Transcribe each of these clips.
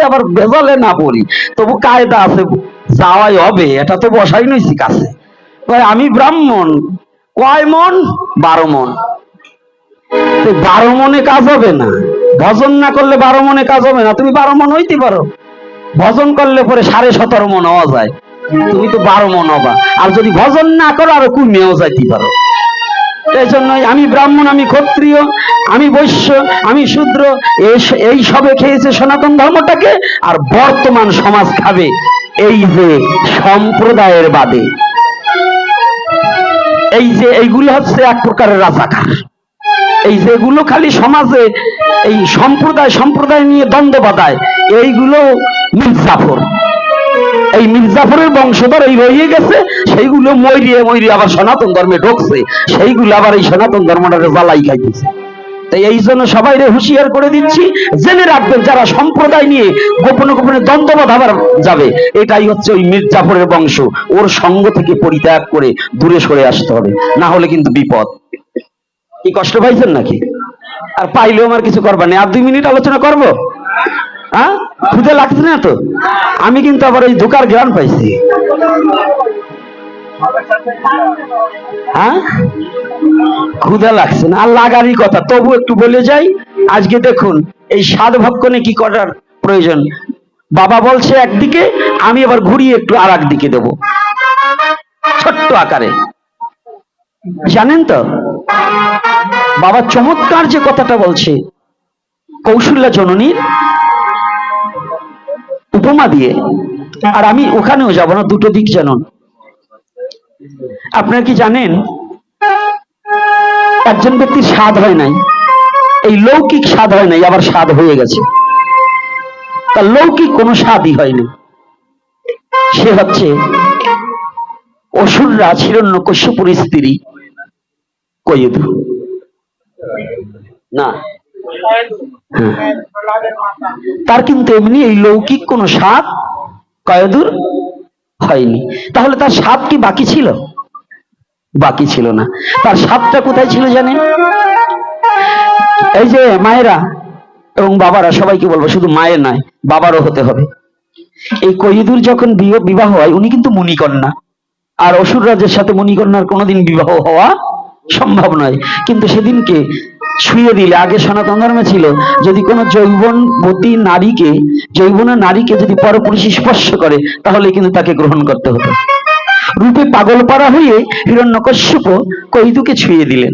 যাতে আবার ভেজালে না পড়ি। তবু কায়দা আছে যাওয়াই হবে এটা তো বসাই নইছি কাছে। কয়, আমি ব্রাহ্মণ কয় মন? বারো মন। বারো মনে কাজ হবে না। ভজন না করলে বারো মনে কাজ হবে না। তুমি বারো মন হইতে পারো। ভজন করলে পরে সাড়ে সতেরো মন হওয়া যায়। তুমি তো বারো মন হবা। আর যদি ভজন না করো আরও কমেও যাইতে পারো। এই জন্যই আমি ব্রাহ্মণ, আমি ক্ষত্রিয়, আমি বৈশ্য, আমি শূদ্র এই- সবে খেয়েছে সনাতন ধর্মটাকে, আর বর্তমান সমাজ খাবে। এই যে সম্প্রদায়ের বাদে, এই যে এইগুলো হচ্ছে এক প্রকারের রাজাকার। এই যেগুলো খালি সমাজে, এই সম্প্রদায় সম্প্রদায় নিয়ে দ্বন্দ্ব বাঁধায়, এইগুলো মির্জাফর। এই মির্জাফরের বংশধর এই রয়ে গেছে, সেইগুলো মরিয়ে মরিয়ে আবার সনাতন ধর্মে ঢুকছে, সেইগুলো আবার এই সনাতন ধর্মটাকে জ্বালাই খাইতেছে। তাই এই জন্য সবাই হুঁশিয়ার করে দিচ্ছি, জেনে রাখবেন যারা সম্প্রদায় নিয়ে গোপনে গোপনে দ্বন্দ্ব বাঁধাবার যাবে, এটাই হচ্ছে ওই মির্জাফরের বংশ। ওর সঙ্গ থেকে পরিত্যাগ করে দূরে সরে আসতে হবে, না হলে কিন্তু বিপদ। কি কষ্ট পাইছেন নাকি? আর পাইলেও আমার কিছু করবার নেই। আর দুই মিনিট আলোচনা করব? হ্যাঁ? খুদে লাগছে না তো? আমি কিন্তু আবার ওই ধোকার জ্ঞান পাইছি। হ্যাঁ? ক্ষুধা লাগছে না। আর লাগারই কথা। তবু একটু বলে যাই। আজকে দেখুন, এই স্বাদ ভক্ষণে কি করার প্রয়োজন? বাবা বলছে একদিকে, আমি আবার ঘুরিয়ে একটু আর দিকে দেব। ছোট্ট আকারে। জানেন তো? বাবা চমৎকার যে কথাটা বলছে। কৌশল্যা জননীর উপমা দিয়ে। আর আমি ওখানেও যাব না, দুটো দিক জানুন আপনারা কি জানেন, একজন ব্যক্তির স্বাদ হয় নাই। এই লৌকিক স্বাদ হয় নাই, আবার স্বাদ হয়ে গেছে। তার লৌকিক কোনো স্বাদই হয়নি সে হচ্ছে অসুররা ছিরণ্য কশ্যপুর স্ত্রী কয়েদু। না। তার কিন্তু এমনি এই লৌকিক কোনো স্বাদ কয়েদুর হয়নি। তাহলে তার স্বাদ কি বাকি ছিল? বাকি ছিল না। তার স্বাদটা কোথায় ছিল জানেন? এই যে মায়েরা এবং বাবারা, সবাইকে বলব, শুধু মায়ের নয়, বাবারও হতে হবে। এই কহিদুর যখন বিবাহ হয়, উনি কিন্তু মুনিকন্যা। আর অসুর রাজের সাথে মুনিকন্যার কোনোদিন বিবাহ হওয়া সম্ভব নয়। কিন্তু সেদিনকে ছুঁয়ে দিলে, আগে সনাতন ধর্মে ছিল, যদি কোনো যৌবনবতী নারীকে যৌবনের নারীকে যদি পরপুরুষ স্পর্শ করে, তাহলে কিন্তু তাকে গ্রহণ করতে হতো। রূপে পাগল পাড়া হয়ে হিরণ্যকশ্যপ কৈদুকে ছুঁয়ে দিলেন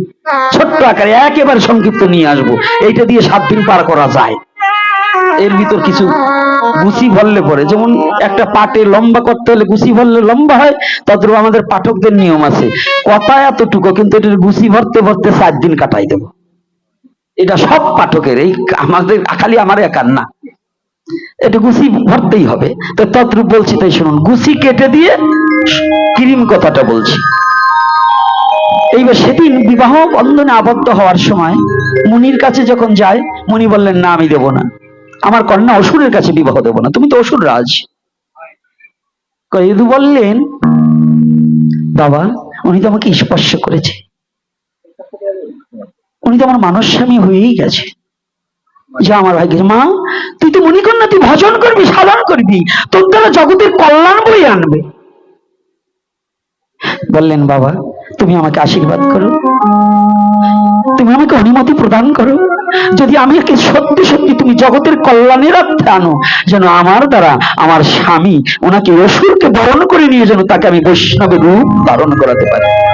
ছোট্ট আকারে একেবারে সংক্ষিপ্ত নিয়ে আসব। এইটা দিয়ে সাত দিন পার করা যায়। এর ভিতর কিছু গুছি ভরলে পরে, যেমন একটা পাটে লম্বা করতে হলে গুছি ভরলে লম্বা হয়, তদ্রুপ আমাদের পাঠকদের নিয়ম আছে। কথা এতটুকু, কিন্তু এটার গুছি ভরতে ভরতে চার দিন কাটাই দেব। এটা সব পাঠকের, এই আমাদের, খালি আমার একার না। এটা গুছি ভরতেই হবে। তো তদ্রুপ বলছি, তাই শুনুন, গুছি কেটে দিয়ে ক্রিম কথাটা বলছি। এইবার সেদিন বিবাহ বন্ধনে আবদ্ধ হওয়ার সময় মুনির কাছে যখন যায়, মুনি বললেন, না, আমি দেব না। আমার কন্যা অসুরের কাছে বিবাহ দেব না। তুমি তো অসুর রাজ। বললেন, বাবা, উনি তো আমাকে স্পর্শ করেছে। উনি তো আমার মানস স্বামী হয়েই গেছে। যা আমার ভাই মা, তুই তো মণিকন্যা তুই ভজন করবি, সাধন করবি। তোর দ্বারা জগতের কল্যাণ বই আনবে। বললেন, বাবা, তুমি আমাকে আশীর্বাদ করো। তুমি আমাকে অনুমতি প্রদান করো। যদি আমি একে সত্যি সত্যি তুমি জগতের কল্যাণের অর্থে আনো, যেন আমার দ্বারা আমার স্বামী ওনাকে অসুরকে বরণ করে নিয়ে যেন তাকে আমি বৈষ্ণবের রূপ ধারণ করাতে পারি।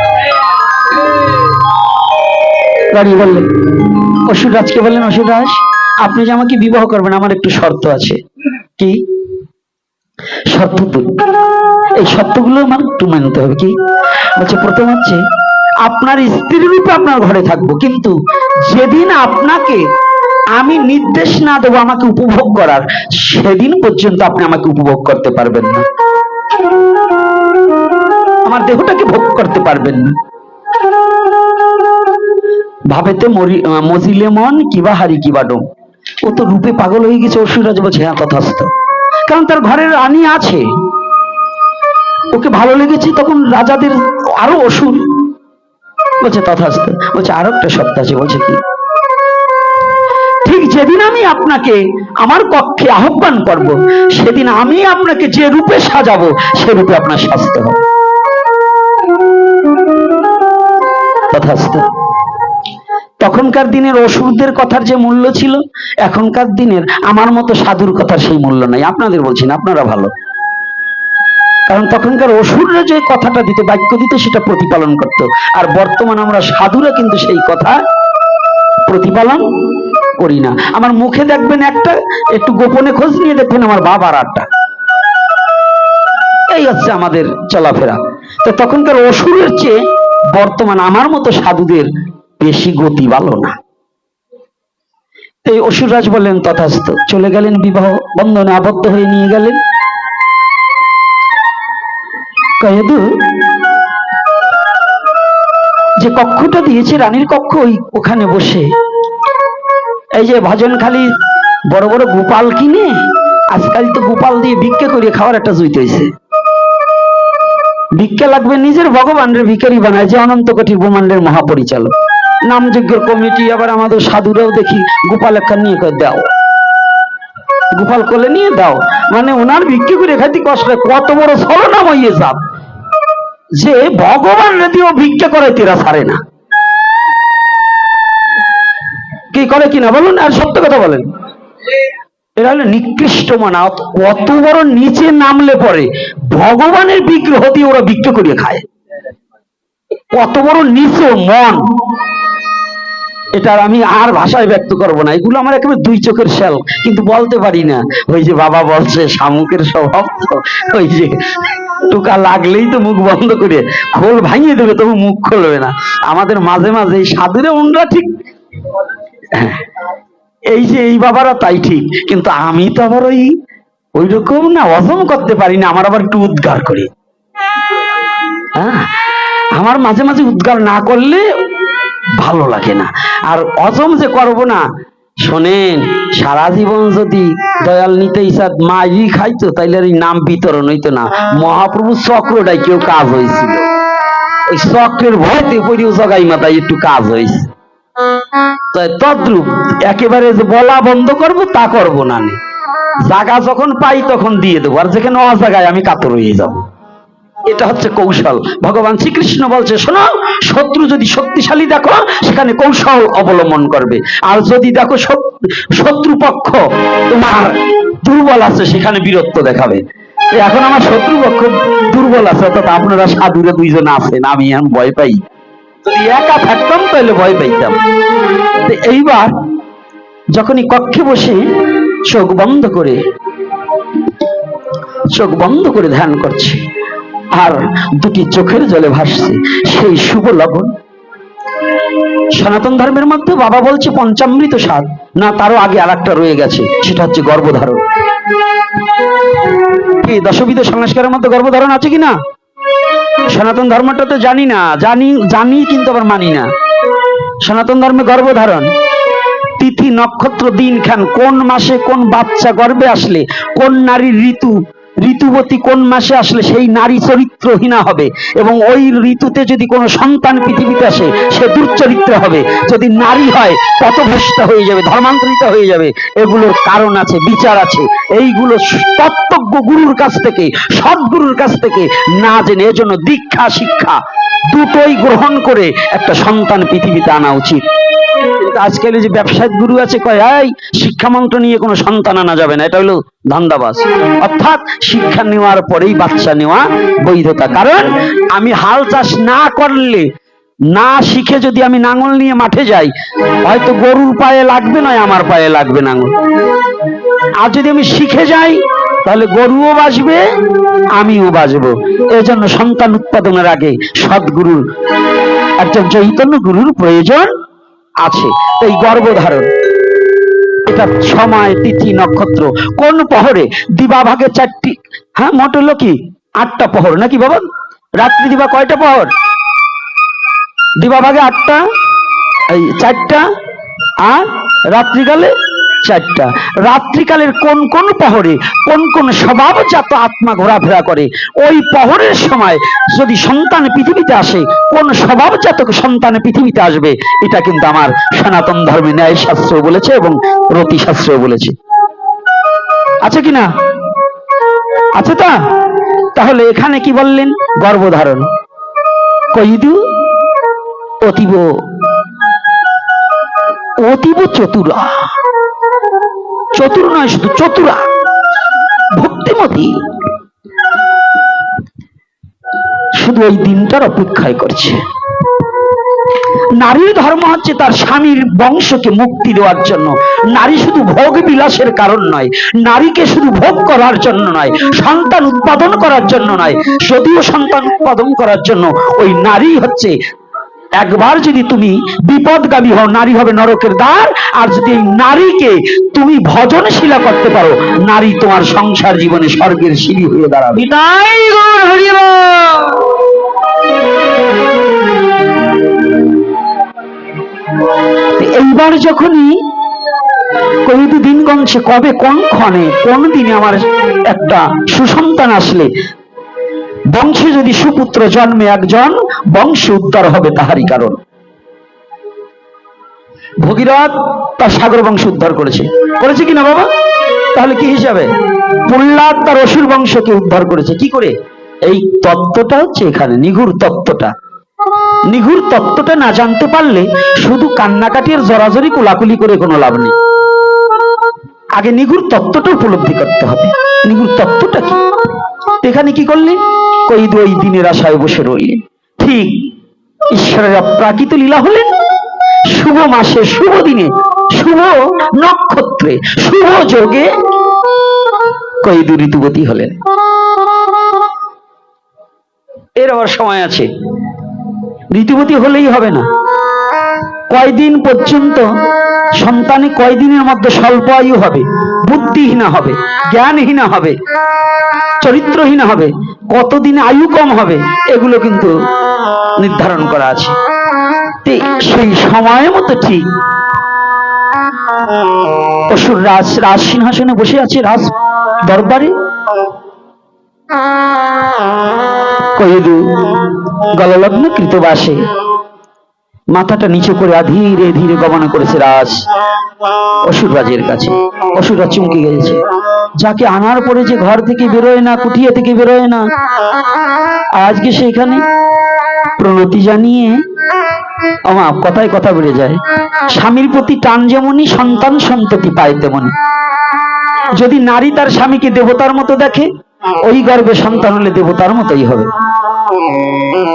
দাঁড়িয়ে বললেন অসুররাজকে বললেন অসুররাজ আপনি যে আমাকে বিবাহ করবেন, আমার একটু শর্ত আছে। কি? শর্ত দুটো এই শর্তগুলো আমার একটু মানতে হবে, কি? বলছে, প্রথম হচ্ছে, আপনার স্ত্রীর রূপে আপনার ঘরে থাকব, কিন্তু যেদিন আপনাকে আমি নির্দেশ না দেবো আমাকে উপভোগ করার, সেদিন পর্যন্ত আপনি আমাকে উপভোগ করতে পারবেন না। আমার দেহটাকে ভোগ করতে পারবেন না। ভাবেতে মরি- মজিলে মন কিবা হারি কিবা ডোম। ও তো রূপে পাগল হয়ে গেছে অসুরাজ বলছে হ্যাঁ তথাস্থ কারণ তার ঘরের রানী আছে। ওকে ভালো লেগেছে, তখন রাজাদের আরও অসুর। বলছে তথাস্থ বলছে, আরও একটা শব্দ আছে। বলছে, কি? ঠিক যেদিন আমি আপনাকে আমার কক্ষে আহ্বান করব, সেদিন আমি আপনাকে যে রূপে সাজাবো, সে রূপে আপনার স্বাস্থ্য হবে। তথাস্তু তখনকার দিনের অসুরদের কথার যে মূল্য ছিল, এখনকার দিনের আমার মতো সাধুর কথার সেই মূল্য নাই। আপনাদের বলছি না, আপনারা ভালো। কারণ তখনকার অসুররা যে কথাটা দিত, বাক্য দিত, সেটা প্রতিপালন করত। আর বর্তমান আমরা সাধুরা কিন্তু সেই কথা প্রতিপালন করি না। আমার মুখে দেখবেন একটা, একটু গোপনে খোঁজ নিয়ে দেখবেন আমার বাবার আটটা। এই হচ্ছে আমাদের চলাফেরা। তো তখনকার অসুরের চেয়ে বর্তমান আমার মতো সাধুদের বেশি গতি ভালো না। এই অসুররাজ বললেন তথাস্থ। চলে গেলেন বিবাহ বন্ধনে আবদ্ধ হয়ে নিয়ে গেলেন। কয়েদু, যে কক্ষটা দিয়েছে রানীর কক্ষ, ওই ওখানে বসে। এই যে ভজন খালি বড় বড় গোপাল কিনে, আজকাল তো গোপাল দিয়ে ভিক্ষে করে খাওয়ার একটা জুইত হয়েছে ভিক্ষা লাগবে নিজের ভগবানের ভিকারি বানায়, যে অনন্ত কোটি ব্রহ্মাণ্ডের মহাপরিচালক। নামযজ্ঞ কমিটি, আবার আমাদের সাধুরাও দেখি গোপাল একটা নিয়ে কয় দাও। গোপাল কোলে নিয়ে দাও। মানে ওনার ভিক্ষে করে খাইতে কষ্ট কত বড় ছলনাম হইয়ে যাব যে ভগবান যদিও ভিক্ষা করাই তেরা ছাড়ে না। কি করে কিনা বলুন, আর সত্য কথা বলেন। এরা হলো নিকৃষ্ট মানা কত বড় নিচে নামলে পরে ভগবানের বিগ্রহ দিয়ে ওরা বিক্রি করিয়ে খায়। কত বড় নিচু মন এটার আমি আর ভাষায় ব্যক্ত করব না। এগুলো আমার একেবারে দুই চোখের শেল কিন্তু বলতে পারি না। ওই যে বাবা বলছে, শামুকের স্বভাব ওই যে টোকা লাগলেই তো মুখ বন্ধ করে, খোল ভাঙিয়ে দেবে, তবু মুখ খুলবে না। আমাদের মাঝে মাঝে এই সাধুরে উনরা ঠিক এই যে এই বাবারা তাই ঠিক। কিন্তু আমি তো আবার ওই ওই রকম না হজম করতে পারি না। আমার আবার একটু উদ্গার করি। হ্যাঁ আমার মাঝে মাঝে উদ্গার না করলে ভালো লাগে না। আর অজম যে করব না, শোনেন, সারা জীবন যদি দয়াল নিতে ইসাদ মাই খাইতো, তাইলে এই নাম বিতরণ হইতো না। মহাপ্রভু চক্রটাই কেউ কাজ হয়েছিল। ওই চক্রের ভয়তে পড়িও জগাই মাথায় একটু কাজ হয়েছে। তদ্রুপ একেবারে যে বলা বন্ধ করব, তা করব নে। জাগা যখন পাই তখন দিয়ে দেবো। আর যেখানে অজাগায় আমি কাতর হয়ে যাব। এটা হচ্ছে কৌশল। ভগবান শ্রীকৃষ্ণ বলছে, শোনো, শত্রু যদি শক্তিশালী দেখো, সেখানে কৌশল অবলম্বন করবে। আর যদি দেখো শত- শত্রুপক্ষ তোমার দুর্বল আছে, সেখানে বীরত্ব দেখাবে। এখন আমার শত্রুপক্ষ দুর্বল আছে, অর্থাৎ আপনারা সাধুরে দুইজন আছেন, আমি এখন ভয় পাই। যদি একা থাকতাম তাহলে ভয় পাইতাম। এইবার যখনই কক্ষে বসে চোখ বন্ধ করে, চোখ বন্ধ করে ধ্যান করছে আর দুটি চোখের জলে ভাসছে, সেই শুভ লবণ। সনাতন ধর্মের মধ্যে বাবা বলছে পঞ্চামৃত স্বাদ, না, তারও আগে আর একটা রয়ে গেছে, সেটা হচ্ছে গর্ভধারণ। কি, দশবিধ সংস্কারের মধ্যে গর্ভধারণ আছে কি না? সনাতন ধর্মটা তো জানি না, জানি জানি কিন্তু আবার মানি না। সনাতন ধর্মে গর্ভধারণ। তিথি, নক্ষত্র, দিনখান, কোন মাসে কোন বাচ্চা গর্বে আসলে, কোন নারীর ঋতু ঋতুবতী কোন মাসে আসলে সেই নারী চরিত্রহীনা হবে? এবং ওই ঋতুতে যদি কোনো সন্তান পৃথিবীতে আসে, সে দুর্চরিত্র হবে। যদি নারী হয়, পথভ্রষ্ট হয়ে যাবে, ধর্মান্তরিত হয়ে যাবে। এগুলোর কারণ আছে, বিচার আছে। এইগুলো তত্ত্বজ্ঞ গুরুর কাছ থেকে, সদ্গুরুর কাছ থেকে না জেনে, এজন্য দীক্ষা, শিক্ষা দুটোই গ্রহণ করে একটা সন্তান পৃথিবীতে আনা উচিত। কিন্তু আজকাল যে ব্যবসায়িক গুরু আছে কয় শিক্ষা মন্ত্র নিয়ে কোনো সন্তান আনা যাবে না। এটা হলো ধান্দাবাজ। অর্থাৎ শিক্ষা নেওয়ার পরেই বাচ্চা নেওয়া বৈধতা। কারণ আমি হাল চাষ না করলে, না শিখে যদি আমি নাঙল নিয়ে মাঠে যাই, হয়তো গরুর পায়ে লাগবে নয়, আমার পায়ে লাগবে নাঙল। আর যদি আমি শিখে যাই, তাহলে গরুও বাঁচবে, আমিও বাঁচবো। এই জন্য সন্তান উৎপাদনের আগে সদ্গুরুর, একজন চৈতন্য গুরুর প্রয়োজন আছে। এই গর্ভধারণ, এটা সময়, তিথি, নক্ষত্র, কোন পহরে দিবা ভাগে চারটি হ্যাঁ মোট হলো কি? আটটা পহর নাকি বাবা রাত্রি দিবা কয়টা পহর দিবা ভাগে আটটা, এই চারটা, আর রাত্রিকালে চারটা। রাত্রিকালের কোন কোন পহরে কোন কোন স্বভাবজাত আত্মা ঘোরাফেরা করে, ওই পহরের সময় যদি সন্তান পৃথিবীতে আসে, কোন স্বভাবজাত সন্তান পৃথিবীতে আসবে? এটা কিন্তু আমার সনাতন ধর্মে ন্যায় শাস্ত্র বলেছে এবং রতি শাস্ত্র বলেছে। আছে কিনা আছে তা? তাহলে এখানে কি বললেন? গর্ভধারণ। কৈদু অতীব অতীব চতুরা। চতুর নয় শুধু চতুরা। ভক্তিমতী। শুধু ওই দিনটার অপেক্ষায় করছে। নারীর ধর্ম হচ্ছে তার স্বামীর বংশকে মুক্তি দেওয়ার জন্য। নারী শুধু ভোগ বিলাসের কারণ নয়, নারীকে শুধু ভোগ করার জন্য নয়, সন্তান উৎপাদন করার জন্য নয়, যদিও সন্তান উৎপাদন করার জন্য ওই নারী হচ্ছে একবার যদি তুমি বিপদগামী হও নারী হবে নরকের দ্বার আর যদি নারীকে তুমি ভজনশীলা করতে পারো নারী তোমার সংসার জীবনে স্বর্গের সিঁড়ি হয়ে দাঁড়াবে। এইবার যখনই কবিদি দিন গমছে কবে কোন ক্ষণে কোন দিনে আমার একটা সুসন্তান আসলে বংশে যদি সুপুত্র জন্মে একজন, বংশ উদ্ধার হবে তাহারই কারণ। ভগীরথ তার সাগর বংশ উদ্ধার করেছে। করেছে কিনা বাবা? তাহলে কি হিসাবে? প্রহ্লাদ তার অসুর বংশকে উদ্ধার করেছে। কি করে? এই তত্ত্বটা হচ্ছে এখানে, নিঘুর তত্ত্বটা। নিঘুর তত্ত্বটা না জানতে পারলে শুধু কান্নাকাটি আর জরাজরি কোলাকুলি করে কোনো লাভ নেই। আগে নিগুর তত্ত্বটা উপলব্ধি করতে হবে। নিগুর তত্ত্বটা কি? এখানে কি করলেন কই ওই দিনের আশায় বসে রইলেন ঠিক ঈশ্বরের অপ্রাকৃত লীলা হলেন শুভ মাসে, শুভ দিনে, শুভ নক্ষত্রে, শুভ যোগে কৈদু ঋতুবতী হলেন। এর আবার সময় আছে। ঋতুবতী হলেই হবে না। কয়দিন পর্যন্ত সন্তানে কয়দিনের মধ্যে স্বল্প আয়ু হবে? বুদ্ধিহীনা হবে, জ্ঞানহীনা হবে, চরিত্রহীনা হবে, কতদিন আয়ু কম হবে, এগুলো কিন্তু নির্ধারণ করা আছে। সেই সময় মতো ঠিক অসুর রাজ রাজ সিংহাসনে বসে আছে রাজ দরবারে। কয়েদু গললগ্ন কৃতবাসে মাথাটা নিচু করে ধীরে ধীরে গমন করেছে রাজ। অসুররাজের কাছে। অসুররাজ চমকে গেছে। যাকে আনার পরে যে ঘর থেকে বেরোয় না কুটিয়া থেকে বেরোয় না আজকে সেখানে? প্রণতি জানিয়ে আমার কথায় কথা বেড়ে যায়। স্বামীর প্রতি টান যেমনই, সন্তান সন্ততি পায় তেমনি যদি নারী তার স্বামীকে দেবতার মতো দেখে, ওই গর্ভে সন্তান হলে দেবতার মতোই হবে।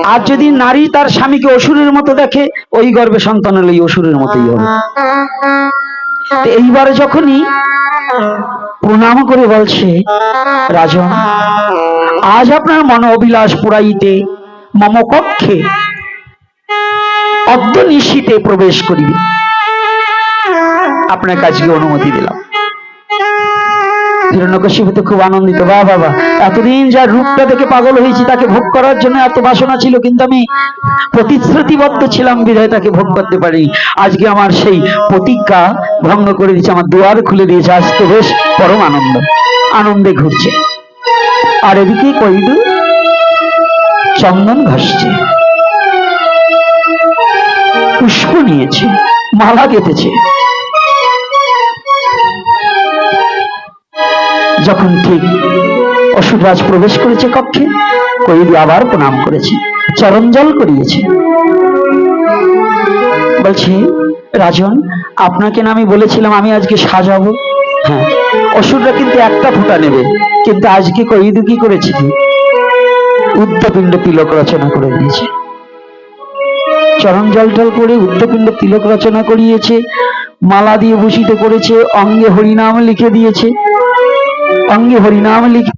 আর যদি নারী তার স্বামীকে অসুরের মতো দেখে, ওই গর্ভে সন্তান হলে অসুরের মতোই হবে। এইবার যখনই প্রণাম করে বলছে, রাজন, আজ আপনার মন অভিলাষ পুরাইতে মম কক্ষে অদ্য নিশীতে প্রবেশ করিবে। আপনার কাজকে অনুমতি দিলাম। হিরণ্যকশিপু তো খুব আনন্দিত। বা বাবা এতদিন যার রূপটা দেখে পাগল হয়েছি, তাকে ভোগ করার জন্য এত বাসনা ছিল, কিন্তু আমি প্রতিশ্রুতিবদ্ধ ছিলাম, বিধায় তাকে ভোগ করতে পারি আজকে আমার সেই প্রতিজ্ঞা ভঙ্গ করে দিয়েছে, আমার দুয়ার খুলে দিয়েছে। আজকে বেশ পরম আনন্দ। আনন্দে ঘুরছে। আর এদিকে কইদু চন্দন ঘাসছে পুষ্প নিয়েছে, মালা গেঁথেছে। যখন ঠিক অসুররাজ প্রবেশ করেছে কক্ষে কৈদি আবার প্রণাম করেছে, চরণ জল করিয়েছে। বলছে, রাজন, আপনাকে না আমি বলেছিলাম আমি আজকে সাজাবো? হ্যাঁ অসুররা কিন্তু একটা ফোঁটা নেবে, কিন্তু আজকে কৈদু কি করেছে? উদ্ধপিণ্ড তিলক রচনা করে দিয়েছে। চরণ জল টল করে উদ্ধপিণ্ড তিলক রচনা করিয়েছে, মালা দিয়ে ভূষিত করেছে, অঙ্গে হরিনাম লিখে দিয়েছে। অঙ্গে হরিনাম লিখে।